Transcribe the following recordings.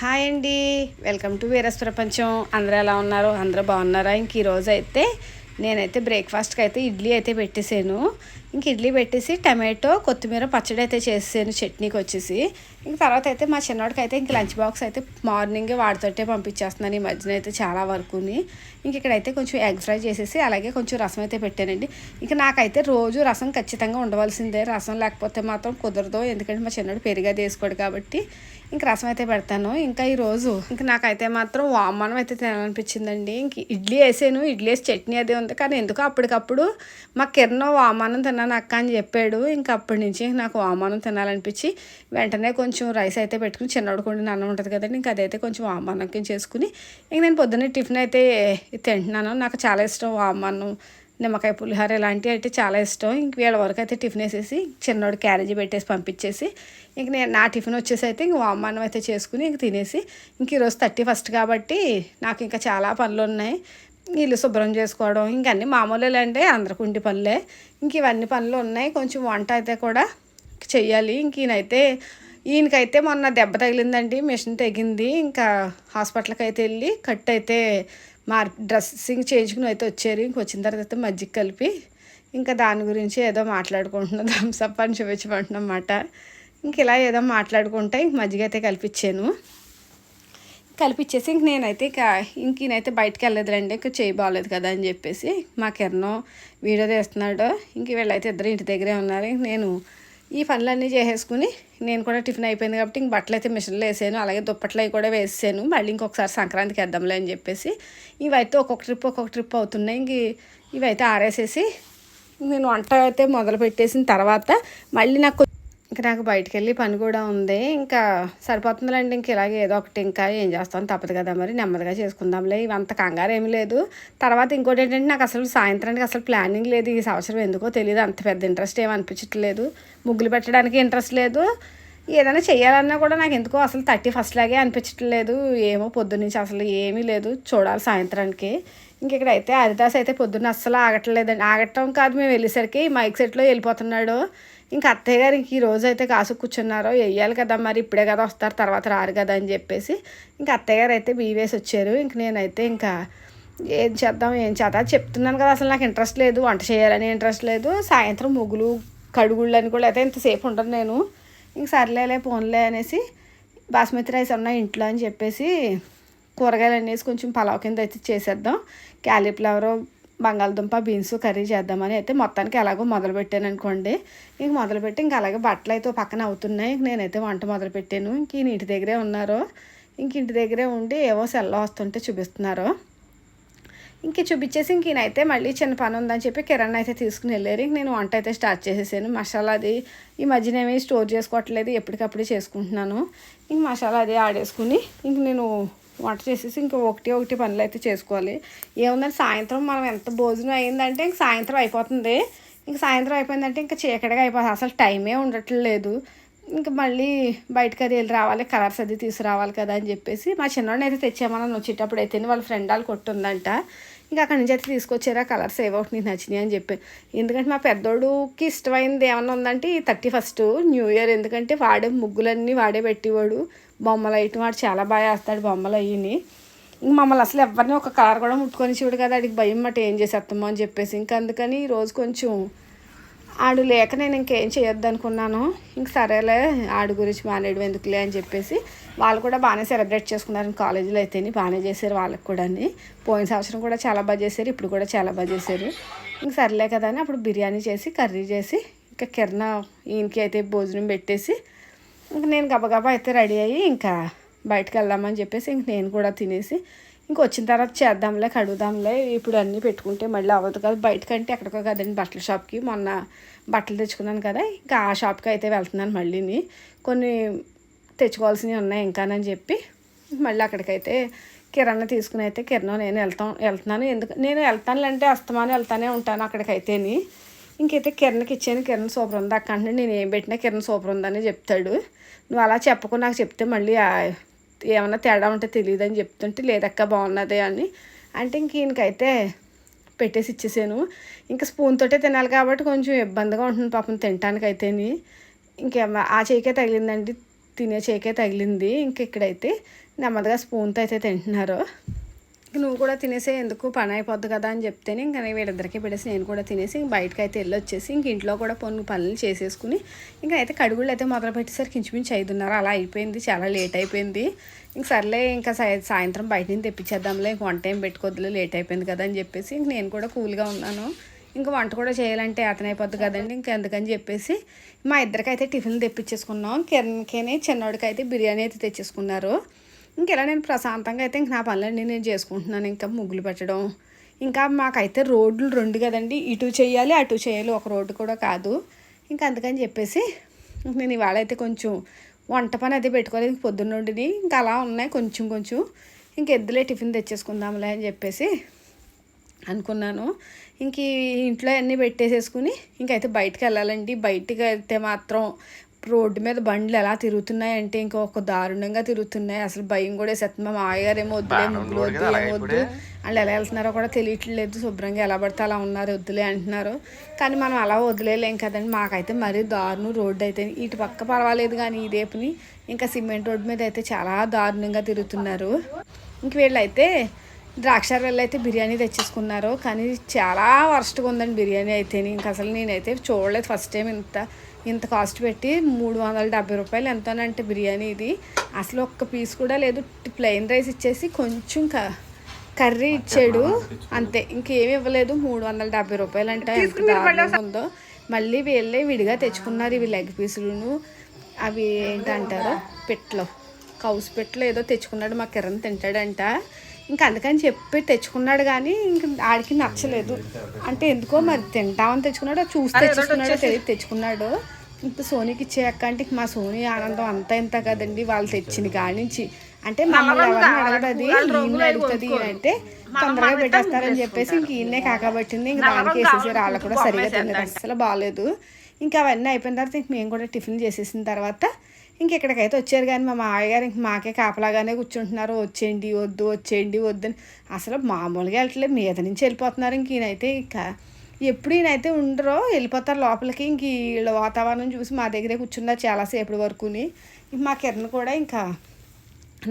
Hi అండి. Welcome to వీరస్ ప్రపంచం. అందరూ ఎలా ఉన్నారు? అందరూ బాగున్నారా? ఇంక ఈరోజు అయితే నేనైతే బ్రేక్ఫాస్ట్కి అయితే ఇడ్లీ అయితే పెట్టేసాను. ఇంక ఇడ్లీ పెట్టేసి టమాటో కొత్తిమీర పచ్చడి అయితే చేసేసాను. చట్నీకి వచ్చేసి. ఇంక తర్వాత అయితే మా చిన్నోడికి అయితే ఇంక లంచ్ బాక్స్ అయితే మార్నింగే వాడితోటే పంపించేస్తున్నాను. ఈ మధ్యన అయితే చాలా వరకుని. ఇంక ఇక్కడైతే కొంచెం ఎగ్ ఫ్రై చేసేసి అలాగే కొంచెం రసం అయితే పెట్టానండి. ఇంక నాకైతే రోజు రసం ఖచ్చితంగా ఉండవలసిందే. రసం లేకపోతే మాత్రం కుదరదు. ఎందుకంటే మా చిన్నోడు పెరిగా తీసుకోడు కాబట్టి ఇంక రసం అయితే పెడతాను. ఇంకా ఈరోజు ఇంక నాకైతే మాత్రం వామనం అయితే తినాలనిపించిందండి. ఇంక ఇడ్లీ వేసాను. ఇడ్లీ వేసి చట్నీ అదే ఉంది. కానీ ఎందుకో అప్పటికప్పుడు మా కిరణం వామానం తిన్నాను అక్క అని చెప్పాడు. ఇంక అప్పటి నుంచి నాకు వామానం తినాలనిపించి వెంటనే కొంచెం కొంచెం రైస్ అయితే పెట్టుకుని చిన్నోడు కొండిన అన్నం ఉంటుంది కదండి ఇంకా అదైతే కొంచెం వామానం చేసుకుని ఇంక నేను పొద్దున్నే టిఫిన్ అయితే తింటున్నాను. నాకు చాలా ఇష్టం వామన్నం నిమ్మకాయ పులిహోర ఇలాంటివి అయితే చాలా ఇష్టం. ఇంక వీళ్ళ వరకు అయితే టిఫిన్ వేసేసి చిన్నోడు క్యారేజీ పెట్టేసి పంపించేసి ఇంక నేను నా టిఫిన్ వచ్చేసి అయితే ఇంక వామానం అయితే చేసుకుని ఇంక తినేసి ఇంక ఈరోజు థర్టీ ఫస్ట్ కాబట్టి నాకు ఇంకా చాలా పనులు ఉన్నాయి. ఇల్లు శుభ్రం చేసుకోవడం ఇంక అన్ని మామూలులే అంటే అందరికి ఉండి పనులే. ఇంక ఇవన్నీ పనులు ఉన్నాయి. కొంచెం వంట అయితే కూడా చెయ్యాలి. ఇంక ఈయనైతే ఈయనకైతే మొన్న దెబ్బ తగిలిందండి మిషన్ తెగింది. ఇంకా హాస్పిటల్కి అయితే వెళ్ళి కట్ అయితే మార్ డ్రెస్సింగ్ చేయించుకుని అయితే వచ్చారు. ఇంక వచ్చిన తర్వాత అయితే మజ్జిగ కలిపి ఇంకా దాని గురించి ఏదో మాట్లాడుకుంటున్నాం థమ్స్అప్ అని చూపించమంటున్నమాట. అన్నమాట ఇంక ఇలా ఏదో మాట్లాడుకుంటే ఇంక మజ్జిగ అయితే కలిపించాను కలిపిచ్చేసి ఇంక నేనైతే ఇక ఇంక ఈయనైతే బయటకు వెళ్ళలేదురండి ఇంక చేయి బాగలేదు కదా అని చెప్పేసి మా కిరణం వీడియో తీస్తున్నాడు. ఇంక వీళ్ళైతే ఇద్దరు ఇంటి దగ్గరే ఉన్నారు. ఇంక నేను ఈ పనులన్నీ చేసేసుకుని నేను కూడా టిఫిన్ అయిపోయింది కాబట్టి ఇంక బట్టలు అయితే మిషన్లో వేసాను అలాగే దుప్పట్లు అవి కూడా వేసాను మళ్ళీ ఇంకొకసారి సంక్రాంతికి వేద్దాంలే అని చెప్పేసి ఇవైతే ఒక్కొక్క ట్రిప్ ఒక్కొక్క ట్రిప్ అవుతున్నాయి. ఇంక ఇవైతే ఆరేసేసి నేను వంట అయితే మొదలు పెట్టేసిన తర్వాత మళ్ళీ నాకు ఇంకా నాకు బయటికి వెళ్ళి పని కూడా ఉంది. ఇంకా సరిపోతుందిలేండి ఇంక ఇలాగే ఏదో ఒకటి ఇంకా ఏం చేస్తాం తప్పదు కదా మరి. నెమ్మదిగా చేసుకుందాంలే ఇవంత కంగారు ఏమీ లేదు. తర్వాత ఇంకోటి ఏంటంటే నాకు అసలు సాయంత్రానికి అసలు ప్లానింగ్ లేదు. ఈ సంవత్సరం ఎందుకో తెలియదు అంత పెద్ద ఇంట్రెస్ట్ ఏమి అనిపించట్లేదు. ముగ్గులు పెట్టడానికి ఇంట్రెస్ట్ లేదు. ఏదైనా చేయాలన్నా కూడా నాకు ఎందుకో అసలు థర్టీ ఫస్ట్ లాగే అనిపించట్లేదు. ఏమో పొద్దున్నుంచి అసలు ఏమీ లేదు చూడాలి సాయంత్రానికి. ఇంక ఇక్కడైతే హరిదాస్ అయితే పొద్దున్న అస్సలు ఆగట్లేదండి. ఆగటం కాదు మేము వెళ్ళేసరికి మైక్ సెట్లో వెళ్ళిపోతున్నాడు. ఇంకా అత్తయ్య గారు ఇంక ఈ రోజు అయితే కాసు కూర్చున్నారో వెయ్యాలి కదా మరి ఇప్పుడే కదా వస్తారు తర్వాత రారు కదా అని చెప్పేసి ఇంకా అత్తయ్య గారు అయితే బీవేసి వచ్చారు. ఇంక నేనైతే ఇంకా ఏం చేద్దాం ఏం చేద్దాం చెప్తున్నాను కదా. అసలు నాకు ఇంట్రెస్ట్ లేదు వంట చేయాలని ఇంట్రెస్ట్ లేదు. సాయంత్రం ముగ్గులు కడుగుళ్ళు అని కూడా అయితే ఇంతసేపు ఉండను నేను. ఇంక సర్లేలే పోన్లే అనేసి బాస్మతి రైస్ ఉన్నాయి ఇంట్లో అని చెప్పేసి కూరగాయలు అనేసి కొంచెం పలావ్ కింద అయితే చేసేద్దాం. క్యాలీఫ్లవరు బంగాళదుంప బీన్స్ కర్రీ చేద్దామని అయితే మొత్తానికి ఎలాగో మొదలుపెట్టాను అనుకోండి. ఇంక మొదలుపెట్టి ఇంక అలాగే బట్టలు అయితే పక్కన అవుతున్నాయి. ఇంక నేనైతే వంట మొదలుపెట్టాను. ఇంక ఈయన ఇంటి దగ్గరే ఉన్నారు. ఇంక ఇంటి దగ్గరే ఉండి ఏవో సెల్ల వస్తుంటే చూపిస్తున్నారు. ఇంక చూపించేసి ఇంక ఈయనైతే మళ్ళీ చిన్న పని ఉందని చెప్పి కిరణ్ అయితే తీసుకుని వెళ్ళారు. ఇంక నేను వంట అయితే స్టార్ట్ చేసేసాను. మసాలా అది ఈ మధ్యన ఏమీ స్టోర్ చేసుకోవట్లేదు. ఎప్పటికప్పుడు చేసుకుంటున్నాను. ఇంక మసాలా అది ఆడేసుకుని ఇంక నేను వంట చేసేసి ఇంక ఒకటి ఒకటి పనులు అయితే చేసుకోవాలి. ఏముందంటే సాయంత్రం మనం ఎంత భోజనం అయిందంటే ఇంక సాయంత్రం అయిపోతుంది. ఇంక సాయంత్రం అయిపోయిందంటే ఇంకా చీకటిగా అయిపోతుంది. అసలు టైమే ఉండట్లేదు ఇంకా మళ్ళీ బయటకు అది వెళ్ళి రావాలి కలర్స్ అది తీసుకురావాలి కదా అని చెప్పేసి మా చిన్నవాడిని అయితే తెచ్చామని వచ్చేటప్పుడు అయితే వాళ్ళ ఫ్రెండ్ వాళ్ళు కొట్టుందంట ఇంకా అక్కడి నుంచి అయితే తీసుకొచ్చారా కలర్స్ ఏవో ఒకటి నీకు నచ్చినాయి అని చెప్పి. ఎందుకంటే మా పెద్దోడుకి ఇష్టమైంది ఏమన్నా ఉందంటే ఈ థర్టీ ఫస్ట్ న్యూ ఇయర్. ఎందుకంటే వాడే ముగ్గులన్నీ వాడే పెట్టేవాడు. బొమ్మలు వేయటం వాడు చాలా బాగా వేస్తాడు బొమ్మలు అయ్యిని. ఇంక మమ్మల్ని అసలు ఎవరిని ఒక కలర్ కూడా ముట్టుకొని చూడు కదా అడిగి భయం మాట ఏం చేసేస్తామో అని చెప్పేసి. ఇంక అందుకని ఈరోజు కొంచెం ఆడు లేక నేను ఇంకేం చేయొద్దు అనుకున్నాను. ఇంక సరేలే ఆడు గురించి మానేయడం ఎందుకులే అని చెప్పేసి. వాళ్ళు కూడా బాగానే సెలబ్రేట్ చేసుకున్నారు. కాలేజీలో అయితే బాగానే చేశారు వాళ్ళకి కూడా అని పోయిన సంవత్సరం కూడా చాలా బాగా చేశారు ఇప్పుడు కూడా చాలా బాగా చేశారు. ఇంక సర్లే కదా అని అప్పుడు బిర్యానీ చేసి కర్రీ చేసి ఇంకా కిరణ ఈయనకి అయితే భోజనం పెట్టేసి ఇంక నేను గబగబా అయితే రెడీ అయ్యి ఇంకా బయటకు వెళ్దామని చెప్పేసి ఇంక నేను కూడా తినేసి ఇంక వచ్చిన తర్వాత చేద్దాంలే కడుగుదాంలే. ఇప్పుడు అన్నీ పెట్టుకుంటే మళ్ళీ అవ్వదు కదా. బయటకంటే ఎక్కడికో కదండి బట్టల షాప్కి. మొన్న బట్టలు తెచ్చుకున్నాను కదా. ఇంకా ఆ షాప్కి అయితే వెళ్తున్నాను మళ్ళీని. కొన్ని తెచ్చుకోవాల్సినవి ఉన్నాయి ఇంకానని చెప్పి మళ్ళీ అక్కడికైతే కిరాణా తీసుకుని అయితే కిరణం నేను వెళ్తాం వెళ్తున్నాను. ఎందుకు నేను వెళ్తానులంటే అస్తమానం వెళ్తానే ఉంటాను అక్కడికైతేని. ఇంకైతే కిరణ్కి ఇచ్చాను కిరణ్ సూపర్ ఉంది. అక్క అంటే నేను ఏం పెట్టినా కిరణ్ సూపర్ ఉందని చెప్తాడు. నువ్వు అలా చెప్పకుండా నాకు చెప్తే మళ్ళీ ఏమన్నా తేడా ఉంటే తెలియదు అని చెప్తుంటే లేదక్క బాగున్నదే అని. అంటే ఇంక ఈయనకైతే పెట్టేసి ఇచ్చేసాను. ఇంకా స్పూన్తోటే తినాలి కాబట్టి కొంచెం ఇబ్బందిగా ఉంటుంది పాపం తినటానికి అయితేని ఇంకే ఆ చేయికే తగిలిందండి తినే చేయికే తగిలింది. ఇంక ఇక్కడైతే నెమ్మదిగా స్పూన్తో అయితే తింటున్నారు. నువ్వు కూడా తినేసే ఎందుకు పని అయిపోద్ది కదా అని చెప్తేనే ఇంకా నేను వీళ్ళిద్దరికి పెట్టేసి నేను కూడా తినేసి ఇంక బయటకు అయితే వెళ్ళి వచ్చేసి ఇంక ఇంట్లో కూడా కొన్ని పనులు చేసేసుకుని ఇంకా అయితే కడుగుళ్ళు అయితే మొదలు పెట్టేసరికి ఇంచుమించు ఐదున్నర అలా అయిపోయింది చాలా లేట్ అయిపోయింది. ఇంక సర్లే ఇంకా సాయ- సాయంత్రం బయట నుంచి తెప్పించేద్దాంలే ఇంక వంట ఏం పెట్టుకోద్దులే లేట్ అయిపోయింది కదా అని చెప్పేసి ఇంక నేను కూడా కూల్గా ఉన్నాను. ఇంకా వంట కూడా చేయాలంటే అతను అయిపోద్ది కదండి ఇంకా ఎందుకని చెప్పేసి మా ఇద్దరికైతే టిఫిన్ తెప్పించేసుకున్నాం. కిరణ్కేనే చిన్నోడికి అయితే బిర్యానీ అయితే తెచ్చేసుకున్నారు. ఇంకెలా నేను ప్రశాంతంగా అయితే ఇంక నా పనులన్నీ నేను చేసుకుంటున్నాను. ఇంకా ముగ్గులు పెట్టడం. ఇంకా మాకైతే రోడ్లు రెండు కదండి. ఇటు చేయాలి అటు చేయాలి. ఒక రోడ్డు కూడా కాదు. ఇంకా అందుకని చెప్పేసి నేను ఇవాళ అయితే కొంచెం వంట పని అయితే పెట్టుకోలేదు. పొద్దున్న నుండి ఇంకా అలా ఉన్నాయి కొంచెం కొంచెం. ఇంక ఎద్దులే టిఫిన్ తెచ్చేసుకుందాంలే అని చెప్పేసి అనుకున్నాను. ఇంక ఇంట్లో అన్నీ పెట్టేసేసుకుని ఇంకైతే బయటకు వెళ్ళాలండి. బయటకు వెళ్తే మాత్రం రోడ్డు మీద బండ్లు ఎలా తిరుగుతున్నాయంటే ఇంకా ఒక దారుణంగా తిరుగుతున్నాయి. అసలు భయం కూడా వేసేస్తుంది. మా మామయ్యగారు ఏమో వద్దులే ముగ్గులు వద్దు ఏమొద్దు. వాళ్ళు ఎలా వెళ్తున్నారో కూడా తెలియట్లేదు. శుభ్రంగా ఎలా పడితే అలా ఉన్నారు వద్దులే అంటున్నారు. కానీ మనం అలా వదిలేలేం కదండి. మాకైతే మరీ దారుణం రోడ్డు అయితే. ఇటు పక్క పర్వాలేదు కానీ ఈ రేపుని ఇంకా సిమెంట్ రోడ్డు మీద అయితే చాలా దారుణంగా తిరుగుతున్నారు. ఇంక వీళ్ళైతే ద్రాక్ష వెళ్ళి అయితే బిర్యానీ తెచ్చేసుకున్నారు. కానీ చాలా వర్స్ట్గా ఉందండి బిర్యానీ అయితే ఇంకా అసలు నేనైతే చూడలేదు ఫస్ట్ టైం ఇంత ఇంత కాస్ట్ పెట్టి మూడు వందల డెబ్బై రూపాయలు ఎంతోనంటే బిర్యానీ ఇది. అసలు ఒక్క పీస్ కూడా లేదు. ప్లెయిన్ రైస్ ఇచ్చేసి కొంచెం క కర్రీ ఇచ్చాడు. అంతే. ఇంకేమి ఇవ్వలేదు. మూడు వందల డెబ్బై రూపాయలు అంటే ఉందో. మళ్ళీ వీళ్ళే విడిగా తెచ్చుకున్నారు ఇవి లెగ్ పీసులను. అవి ఏంటంటారు? పెట్లో. కౌసు పెట్లో ఏదో తెచ్చుకున్నాడు మా కిరణ్ తింటాడంట. ఇంకా అందుకని చెప్పి తెచ్చుకున్నాడు కానీ ఇంక ఆడికి నచ్చలేదు. అంటే ఎందుకో మరి తింటామని తెచ్చుకున్నాడు చూసి తెచ్చుకున్నాడో తెలియదు తెచ్చుకున్నాడు. ఇంత సోనీకి ఇచ్చేయక్క అంటే ఇంక మా సోనీ ఆనందం అంతా ఇంత కదండి వాళ్ళు తెచ్చింది కాడి నుంచి. అంటే మమ్మల్ని ఎవరిని అడగదు. ఈయన అడుగుతుంది అంటే తొందరగా పెట్టేస్తారని చెప్పేసి ఇంక ఈయనే కాకబట్టింది. ఇంక దానికి వేసేసారు వాళ్ళు కూడా సరిగా తిన్నారు అసలు బాగాలేదు ఇంకా అవన్నీ అయిపోయిన తర్వాత ఇంక మేము కూడా టిఫిన్ చేసేసిన తర్వాత ఇంక ఇక్కడికైతే వచ్చారు కానీ మా మామయ్యగారు ఇంక మాకే కాపలాగానే కూర్చుంటున్నారు. వచ్చేయండి వద్దు వచ్చేయండి వద్దని అసలు మామూలుగా వెళ్ళట్లేదు మీద నుంచి వెళ్ళిపోతున్నారు. ఇంక ఈయనైతే ఇంకా ఎప్పుడు ఈయనైతే ఉండరో వెళ్ళిపోతారు లోపలికి. ఇంక వీళ్ళ వాతావరణం చూసి మా దగ్గరే కూర్చున్నారు చాలాసేపటి వరకుని. ఇంక మా కిరణ్ కూడా ఇంకా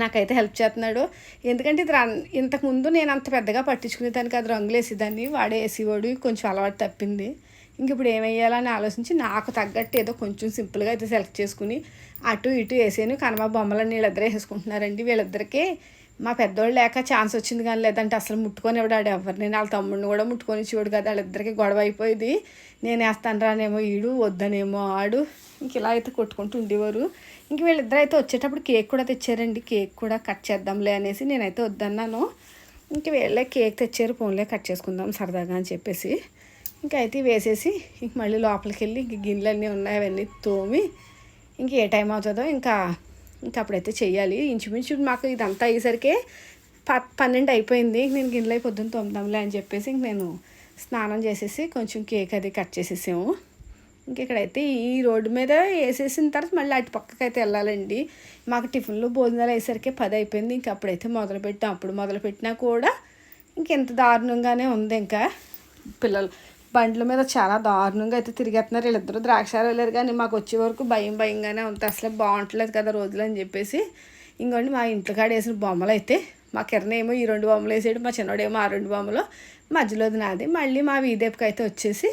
నాకైతే హెల్ప్ చేస్తున్నాడు. ఎందుకంటే ఇది రన్ ఇంతకుముందు నేను అంత పెద్దగా పట్టించుకునేదానికి అది రంగులు వేసేదాన్ని వాడే వేసేవాడు కొంచెం అలవాటు తప్పింది. ఇంక ఇప్పుడు ఏమేయాలని ఆలోచించి నాకు తగ్గట్టు ఏదో కొంచెం సింపుల్గా అయితే సెలెక్ట్ చేసుకుని అటు ఇటు వేసాను కనమ బొమ్మలన్నీ వీళ్ళిద్దరు వేసుకుంటున్నారండి. వీళ్ళిద్దరికే మా పెద్దోళ్ళు లేక ఛాన్స్ వచ్చింది కానీ లేదంటే అసలు ముట్టుకొని ఎవడాడు ఎవరు నేను వాళ్ళ తమ్ముడిని కూడా ముట్టుకొని చూడు కదా. వాళ్ళిద్దరికి గొడవ అయిపోయింది. నేను వేస్తాను రానేమో ఈడు వద్దనేమో ఆడు. ఇంక ఇలా అయితే కొట్టుకుంటూ ఉండేవారు. ఇంక వీళ్ళిద్దరు అయితే వచ్చేటప్పుడు కేక్ కూడా తెచ్చారండి. కేక్ కూడా కట్ చేద్దాంలే అనేసి నేనైతే వద్దన్నాను. ఇంక వీళ్ళే కేక్ తెచ్చారు. ఫోన్లే కట్ చేసుకుందాం సరదాగా అని చెప్పేసి. ఇంకా అయితే వేసేసి ఇంక మళ్ళీ లోపలికి వెళ్ళి ఇంక గిన్నెలు అన్నీ ఉన్నాయి అవన్నీ తోమి ఇంక ఏ టైం అవుతుందో ఇంకా ఇంకా అప్పుడైతే చేయాలి ఇంచుమించు మాకు ఇదంతా అయ్యేసరికి ప పన్నెండు అయిపోయింది. నేను గిన్నెలు పొద్దున్న తొమ్మిదాంలే అని చెప్పేసి ఇంక నేను స్నానం చేసేసి కొంచెం కేక్ అది కట్ చేసేసాము. ఇంక ఇక్కడైతే ఈ రోడ్డు మీద వేసేసిన తర్వాత మళ్ళీ అటు పక్కకి అయితే వెళ్ళాలండి. మాకు టిఫిన్లు భోజనాలు అయ్యేసరికి పది అయిపోయింది. ఇంక అప్పుడైతే మొదలు పెట్టాం. అప్పుడు మొదలు పెట్టినా కూడా ఇంకెంత దారుణంగానే ఉంది ఇంకా. పిల్లలు బండ్ల మీద చాలా దారుణంగా అయితే తిరిగేస్తున్నారు. వీళ్ళిద్దరూ ద్రాక్షాలు వెళ్ళారు కానీ మాకు వచ్చే వరకు భయం భయంగానే ఉంది. అసలు బాగుంటలేదు కదా రోజులు అని చెప్పేసి. ఇంకోండి మా ఇంట్లో కాడ వేసిన బొమ్మలు అయితే మా కిరణ్ ఏమో ఈ రెండు బొమ్మలు వేసాడు మా చిన్నోడేమో ఆ రెండు బొమ్మలు మధ్యలోది నాది. మళ్ళీ మా వీదేపుకి అయితే వచ్చేసి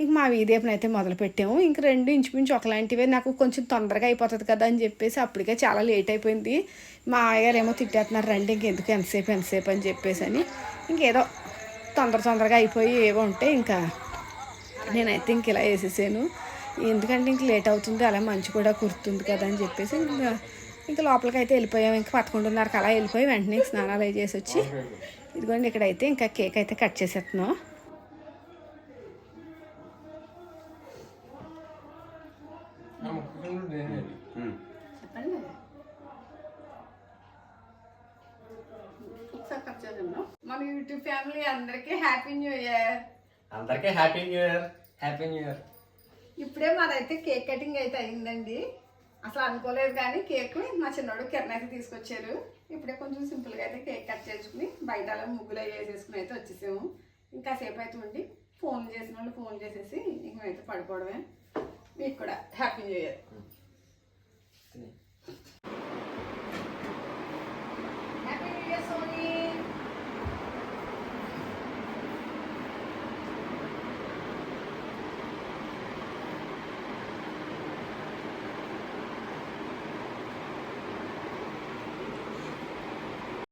ఇంక మా వీదేపుని అయితే మొదలు పెట్టాము. ఇంక రెండు ఇంచుమించు ఒకలాంటివే. నాకు కొంచెం తొందరగా అయిపోతుంది కదా అని చెప్పేసి అప్పటికే చాలా లేట్ అయిపోయింది. మా ఆయగారు ఏమో తిట్టేస్తున్నారు రండి ఇంకెందుకు ఎంతసేపు ఎంతసేపు? అని చెప్పేసి అని. ఇంకేదో తొందర తొందరగా అయిపోయి ఏవో ఉంటే ఇంకా నేనైతే ఇంక ఇలా వేసేసాను. ఎందుకంటే ఇంక లేట్ అవుతుంది అలా మంచి కూడా కుర్తుంది కదా అని చెప్పేసి ఇంకా ఇంకా లోపలికి అయితే వెళ్ళిపోయాం. ఇంకా పదకొండున్నరకు అలా వెళ్ళిపోయి వెంటనే స్నానాలు చేసి వచ్చి ఇదిగోండి ఇక్కడైతే ఇంకా కేక్ అయితే కట్ చేసేస్తున్నాం చెప్పండి ఒకసారి కట్ చేద్దాం మన యూట్యూబ్ ఫ్యామిలీ అందరికీ హ్యాపీ న్యూ ఇయర్ అందరికీ happy new year happy new year ఇప్పుడే మాదైతే కేక్ కటింగ్ అయితే అయిందండి. అసలు అనుకోలేదు కానీ కేక్ మా చిన్నోడు కిరణ్ అయితే తీసుకొచ్చారు. ఇప్పుడే కొంచెం సింపుల్గా అయితే కేక్ కట్ చేసుకుని బయట అలా ముగ్గులు అవి వేసేసుకుని అయితే వచ్చేసాము. ఇంకా సేపు అయితే ఉండి ఫోన్ చేసిన వాళ్ళు ఫోన్ చేసేసి ఇంక మేమైతే పడుకోవడమే. మీకు కూడా హ్యాపీ న్యూ ఇయర్